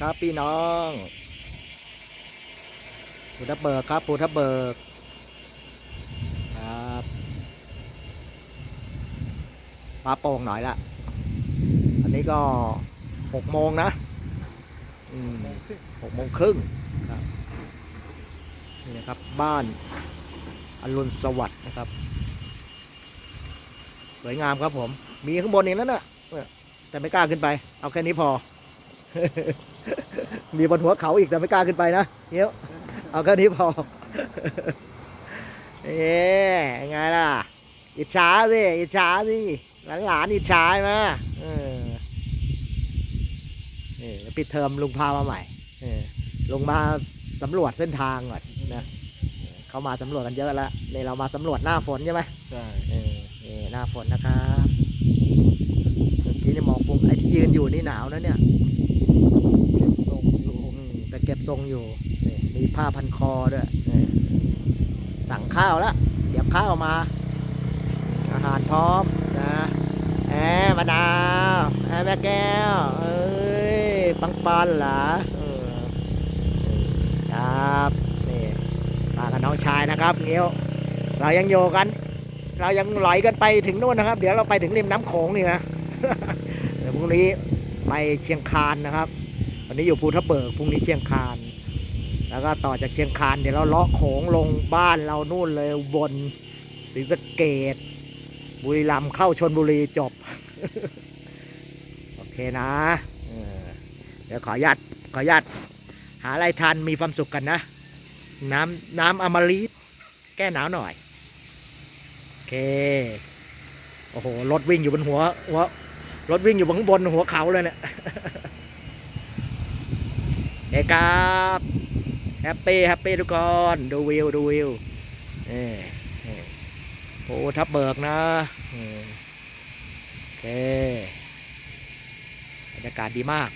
ครับพี่น้องภูทับเบิกครับภูทับเบิกครับปลาโป่งหน่อยละอันนี้ก็หกโมงนะหกโมงครึ่งครับนี่นะครับบ้านอรุณสวัสดิ์นะครับ สวยงามครับผม มีข้างบนเอีกนั่นน่ะเนี่ย แต่ไม่กล้าขึ้นไป เอาแค่นี้พอ มีบนหัวเขาอีกแต่ไม่กล้าขึ้นไปนะเนี้ยเอาแค่นี้พอเอ๊ไงล่ะ อิจฉาสิอิจฉาสิหลานหลานๆอิจฉาใช่ไหมเออนี่ปิดเทอมลุงพามาใหม่เออลงมาสำรวจเส้นทางก่อนนะเขามาสำรวจกันเยอะแล้วเลยเรามาสำรวจหน้าฝนใช่ไหมใช่เออนี่หน้าฝนนะครับเมื่อกี้นี่หมอกฟุ้งไอ้ที่ยืนอยู่นี่หนาวนะเนี่ยส่งอยู่อืมแต่เก็บทรงอยู่นี่มีผ้าพันคอด้วยนี่สั่งข้าวแล้ว เดี๋ยวข้าวมา อาหารพร้อมนะแอมมะนาวแอมแม่แก้ว เอ้ย ปังปันเหรอเออครับนี่มากับน้องชายนะครับเงี้ยว เรายังโยกัน เรายังไหลกันไปถึงนู่นนะครับ เดี๋ยวเราไปถึงริมน้ำโขงนี่นะเดี๋ยวพ รุ่งนี้ไปเชียงคานนะครับ วันนี้อยู่ภูทับเบิกพรุ่งนี้เชียงคาน แล้วก็ต่อจากเชียงคานเดี๋ยวเราเลาะโขงลงบ้านเรานู่นเลยบนศรีสะเกดบุรีรัมย์เข้าชนบุรีจบ โอเคนะเออเดี๋ยวขออนุญาตขออนุญาตหาอะไรทานมีความสุขกันนะ น้ำน้ำอมฤตแก้หนาวหน่อย โอเค โอ้โห รถวิ่งอยู่บนหัวหัว รถวิ่งอยู่บนข้างบนหัวเขาเลยเนี่ยเฮ้ครับแฮปปี้แฮปปี้ทุกคนดูวิวดูวิวเอ้โอ้ทับเบิกนะโอเคบรรยากาศดีมาก